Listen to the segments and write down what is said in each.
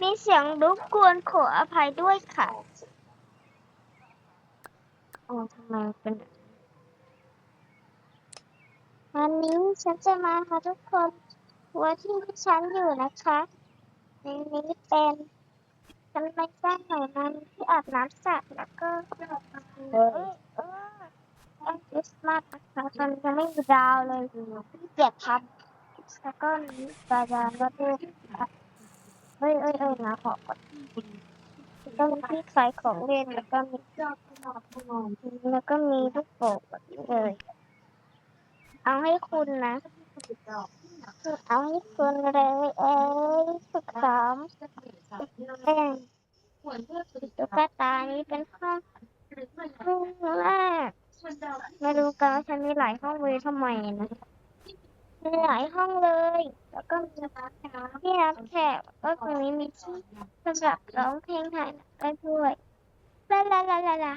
มีเสียงรบกวนขออภัยด้วยค่ะโอ้ทำไมเป็นวันนี้ฉันจะมาค่ะทุกคนหัวที่ฉันอยู่นะคะในนี้เป็นฉันไม่แจ้งหน่อยนั้นที่อาบน้ำสระแล้วก็เออเออแอนคริสต์มาสนะคะตอนนี้ยังไม่มีดาวเลยเจ็บครับแล้วก็มีปลาดานก็ด้วยค่ะ เอ้ยเอ้ยเอ้ยนะขอก่อนแล้วก็มีที่ขายของเล่นแล้วก็มีแล้วก็มีลูกโป่งแบบนี้เลย เอาให้คุณนะเอาให้คุณเลยเอ้ยสุดสามแป้งตุ๊กตานี้เป็นห้องห้องแรกไม่รู้กันว่าฉันมีหลายห้องเลยทำไมนะ มีหลายห้องเลย แล้วก็มีที่รับแขกแล้วก็ตรงนี้มีที่สำหรับร้องเพลงถ่ายหนังได้ด้วยลาลาลาลาลา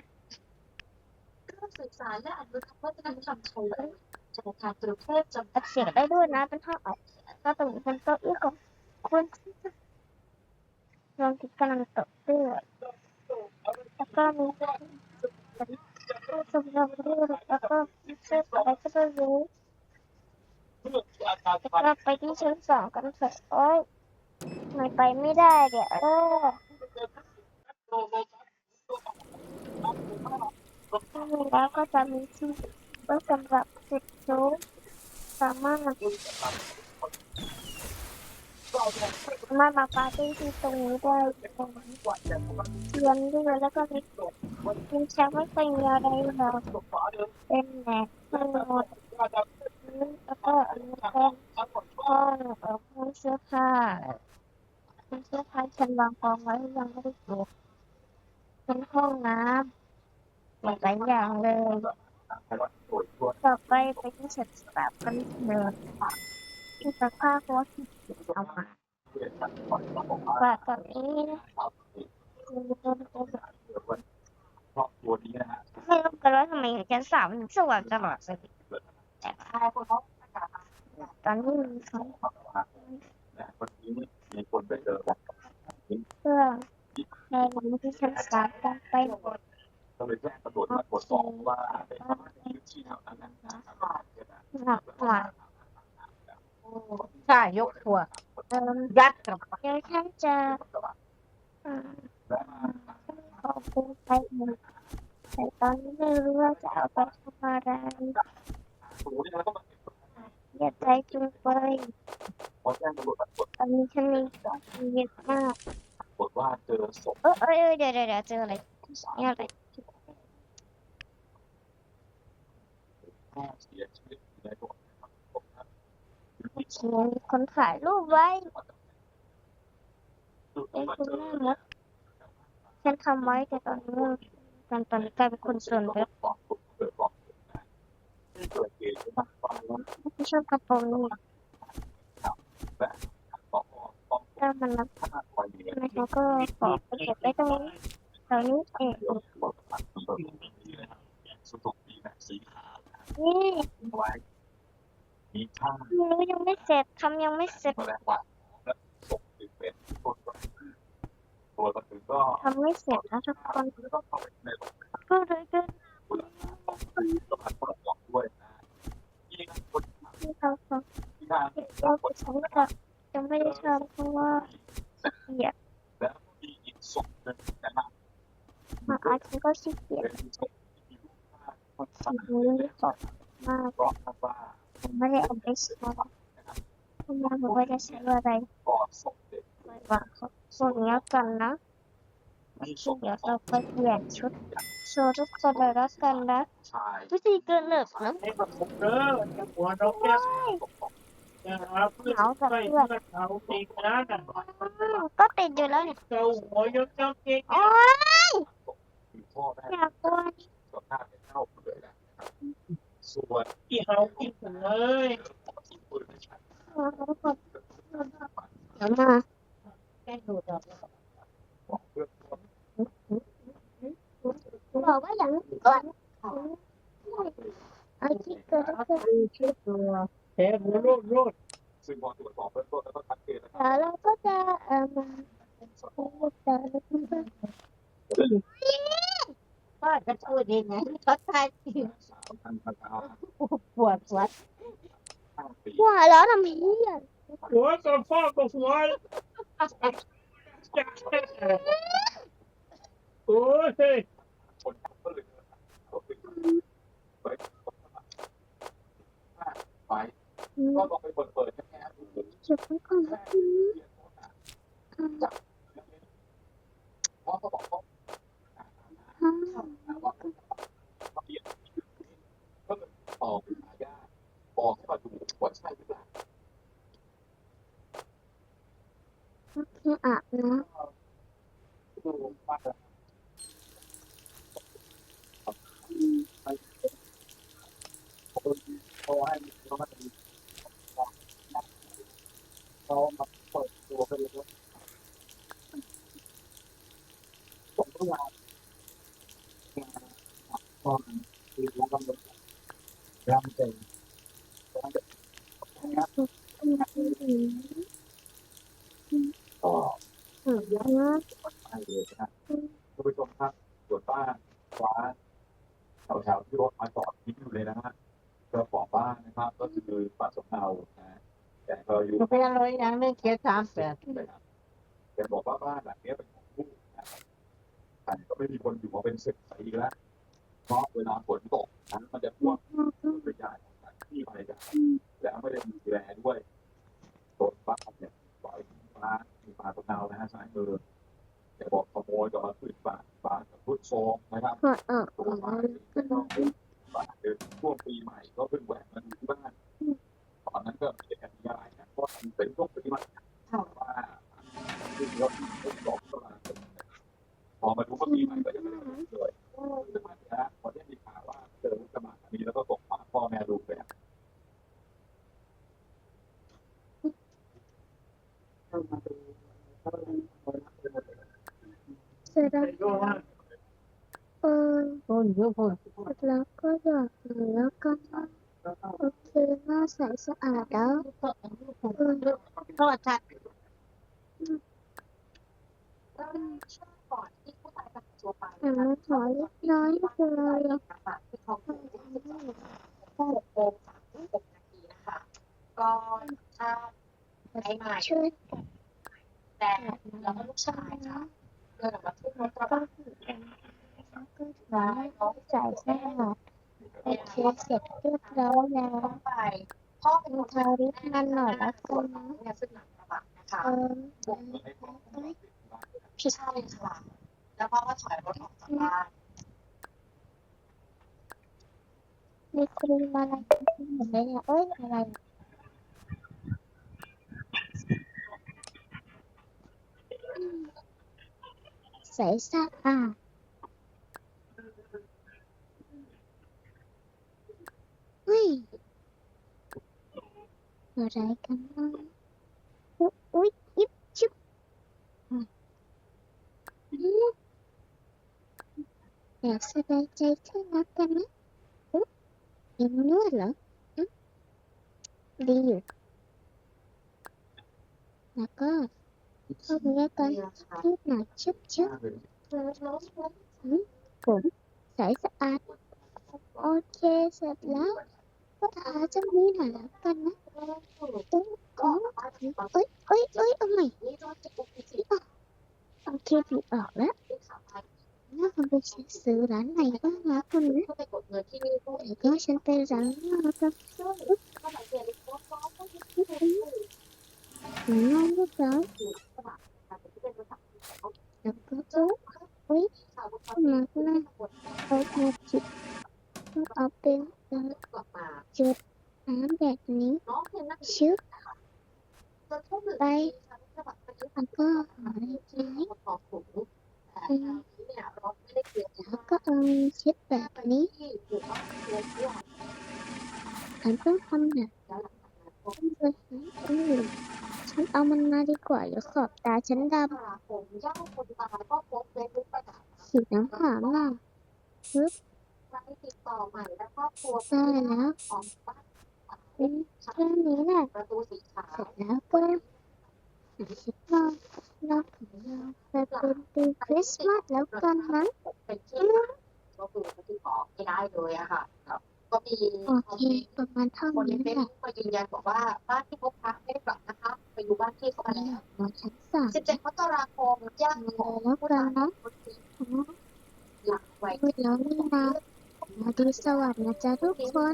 การศึกษาและอนุรักษ์วัฒนธรรมไทยธนาคารกรุงเทพจำกัดเสียงได้ด้วยนะ เป็นห้องอัดเสียงก็ตรงนี้เป็นโต๊ะอี้ของคุณรวมถึงกำลังต๊ะด้วยแล้วก็มีตู้สำรองด้วยแล้วก็มีเสื้ออะไรก็ไม่รู้ แล้วก็ไปที่ชั้นสองกันเถอะโอ๊ยไม่ไปไม่ได้เดี๋ยวเออแล้วก็จะมีที่ไว้สำหรับจุดชูสามารถมามาปาร์ตี้ที่ตรงนี้ได้ตรงนี้เทียนด้วยแล้วก็มีมีแชมป์ไม่เป็นอะไรหรอกเป็นแหนกเป็นหมด แล้วก็อันนี้เป็นห้องเอ่อห้องเสื้อผ้าเสื้อผ้าฉันวางกองไว้ยังไม่ได้เก็บเป็นห้องน้ำหลายอย่างเลยต่อไปไปที่ฉันสตาร์กันเดินที่สภาพเพราะว่าที่เอามาว่าตอนนี้ครอบครัวนี้นะฮะไม่รู้กันว่าทำไมชั้นสามถึงสว่างตลอดเลย ต่ว่าตอนนี้มีเขานะวันนี้มีคนไปเจอเครื่องในนี้ที่ชั้นสามต้องไปหมดก็เลยแจ้งตำรวจมาตรวจสอบว่าเป็นพื้นที่แถวนั้นนะครับหนักกว่าใช่ยกถั่วเดิมยัดกับเดี๋ยวฉันจะอ่าขอบคุณไปหมดแต่ตอนนี้ไม่รู้ว่าจะเอาไปทำอะไร อย่าใจจุงไปพอแจ้งตำรวจมาตรวจตอนนี้ฉันมีของเยอะมากปรากว่าเจอศพเออเออเออเดี๋ยวเดี๋ยวเดี๋ยวเจออะไรเนี่ยอะไรแม่เสียชีวิตอยู่ในรถนะครับผมครับเขียนคนถ่ายรูปไว้จุดเป็นมาคุณเจอแม่มดฉันทำไว้แต่ตอนนี้ตอนตอนนี้กลายเป็นคนส่วนแล้วบอกเกิดบอก ไม่ชอบกระโปรงนี่แบบต้องต้องถ้ามันรับฆ่าคนเดียวมันเขาก็ขอไปเก็บไว้ตรงนี้ตอนนี้เองเดี๋ยวบอกผ่านตำรวจนี้นะครับสุดปีแบบสีขาวนี่ไว้มีผ้าไม่รู้ยังไม่เสร็จทำยังไม่เสร็จแมลงวันและศพถึงเป็นต้นตัวมาถึงก็ทำไม่เสร็จนะทุกคนก็เข้าไปในโรงก็เลยก็ ที่เขาเขาที่ได้เราไปใช้กับยังไม่ได้ทำเพราะว่าเกียดแล้วมีอีกศพหนึ่งนะครับมาอาฉันก็ขี้เกียจเป็นศพที่มีรูปภาพคนสิ่สั่งงนี้สดมากก็คาดว่าผมไม่ได้เอาไปใช้คุณยายบอกว่าจะใช้อะไรก่อนศพเด็กไว้วางเขาพวกนี้กันนะ มีศพเดี๋ยวเราไปเปลี่ยนชุดโชว์ทุกคนเลยแล้วกันนะชายวิธีเกินเหลิกนะให้กับผมเด้อจะหัวเราแก้นะครับเพื่อนไปเพื่อนเขาเองนะก็ติดอยู่แล้วเนี่ยเจ้าหัวยกเจ้าเก่งโอ๊ยคือพ่อแม่อยากกลัวสภาพเป็นเท่าเลยนะครับส่วนที่เขากินเลยที่ปืนไม่ใช่ทุกคนเดี๋ยวมา I keep the other. ชื่อตัวเทรูดรูดซึ่งพอตรวจสอบเบื้องต้นแล้วก็ชัดเจนนะครับ แล้วเราก็จะเอ่อมาพูดกันพ่อจะพูดยังไงเขาทายผิดสาวพันธุ์ดาวปวดหัวห้าแล้วทำไมเหี้วกับพ่อกับหัวโอ้ยคนก็เลยก็คือไป ไปไปก็บอกไปเปิดเปิดแค่ดูจุดไว้ก่อนนะเพราะเขาบอกเขา อ่า ว่าเปลี่ยนก็เลยตอบหายาบอกให้มาดูว่าใช่หรือเปล่า โอเคอาบน้ ดูว่าเขาให้เขามาดูเขามาเปิดตัวไปเลยว่าผมก็วางตอนคือแล้วก็รำเต็มำอืมอืมก็อืมนะไปเลยนะท่านผู้ชมครับส่วนบ้านฟ้าแถวๆที่รถมาจอดทิ้งอยู่เลยนะฮะเจ้าของบ้านนะครับ ก็คือป่าสมเนานะแต่ก็อยู่มันเป็นอะไรอย่างนึงเกียร์สามแปดนะครับแกบอกว่าบ้านหลังนี้เป็นของลูกนะครับแต่ก็ไม่มีคนอยู่มาเป็นสิบปีแล้วเพราะเวลาฝนตกน้ำมันจะท่วมไปย้ายอ ที่ไปกันแล้วไม่ได้ดูแลด้วยโดนบ้าเนี่ยปล่อยทิ้ามีป่าสมเนานะฮะซ้ายมือแกบอกขโมยก็มาขึ้นบ้านบ้ากับพุทโซงนะครับตัวแล้วบ้านก็ต้องบ้าเดินช่วงปีใหม่ก็เพิ่งแหวกมาดูที่บ้านตอนนั้นก็ไม่ได้กันยายนะเพราะมันเป็นช่วงปีใหม่ว่าซึ่งเราที่สองก็มาพอมาดูว่าปีใหม่ก็ยังไม่ได้เลยจะมาแล้วพอได้มีข่าวว่าเจอสมัครนี้แล้วก็ส่งมาพ่อแม่ลูกไป เสร็จแล้วก็ว่าเออคนเยอะคนแล้วก็หยอดเหลือกันนะโอเคหน้าใสสะอาดแล้วโทษชัดก็ช่วงก่อนที่ผู้ตายจะหายตัวไปแต่มันถอเล็กน้อยเลยก็ถ้าไอ้ใช่วย แต่แล้วก็ลูกชายค่ะเดินออกมาขึ้นรถกระบะก็ร้ายน้องใส่สะอาดโอเคเสร็จเรียบร้อยแล้วไปพ่อเป็นคนทาริสมันหน่อยล้วกันนะเนี่ยซึ่งหลังกระบะนะคะเออพี่ชายค่ะแล้วพ่อก็ถอยรถออกจากบ้านมีครีมอะไรเห็นไหมเนี่สาอะไรกันนะอุ๊ยอุ๊ยยิบชิบอืมอยากสบายใจขึ้นแล้วกันนะยังนวดเหรออืมดีอยู่แล้วก็เข้าเนื้อกันนี่นะคะที่หน่อยชึบชึบคือรถรถผมใสสะอาดโอเคเสร็จแล้วก็ทาเจ้านี้หน่อยแล้วกันนะตึ้งก็ก้องบ้านที่ปั๊มเอ้ยเอ้ยเอ้ยเอาใหม่นี่รถจะไป น่าคุณไปซื้อร้านไหนบ้างนะคุณนะก็ไป กดเงินที่นี่ด้วยเดี๋ยวก็ฉันไปร้านนะครับซึ่งก็หมายถึงรถน้องก็ที่หนูนั่งเรียบร้อย อยู่กระบะค่ะที่เป็นรถขับเขา แล้วก็โอ๊ะ ชาวบ้าน เข้ามาข้างหน้าเอามาจิบต้องเอาเป็นเอ่อก ลับมา น้ำแบบนี้ น้องเนี่ยนั่ง ชึบ จนทุ่มหนึ่งกระบะไปยึดแล้วก็หายใจขอบถุงแต่คราวนี้เนี่ยรถไม่ได้เปลี่ยนแล้วก็เอาเช็ดแบบนี้ที่อยู่บ้านเรียนที่หลังฉันต้องทำแบบแล้วหลังจากนั้นผมนี้เลยอืมฉันเอามันมาดีกว่าเดี๋ยวขอบตาฉันดผมย่าคนตายก็โพสเฟซบุ๊กประกาศำฉีดน้ำหอมล่ะใช้ติดต่อใหม่และครอบครัวได้แล้วข อืมแค่นี้แหละประเสร็จแล้วก็คิดว่าเราถึงเราจะเป็นปีคริสต์มาสแล้วกันนะเป็นก็คือก็คือขอไม่ได้เลยอะค่ะก็มีโอเคประมาณเท่าคนในนี้เฟซแหละบุ๊กมายืนยันบอกว่าบ้านที่พบพระไม่ได้กลับนะคะ ไปดูบ้านที่เขาแล้วนอนชั้นสาม17มกราคมย่างของแล้วกันนะหลังไว้พูดแล้วนี่นะมาดูสวัสดิ์นะจ๊ะทุกคน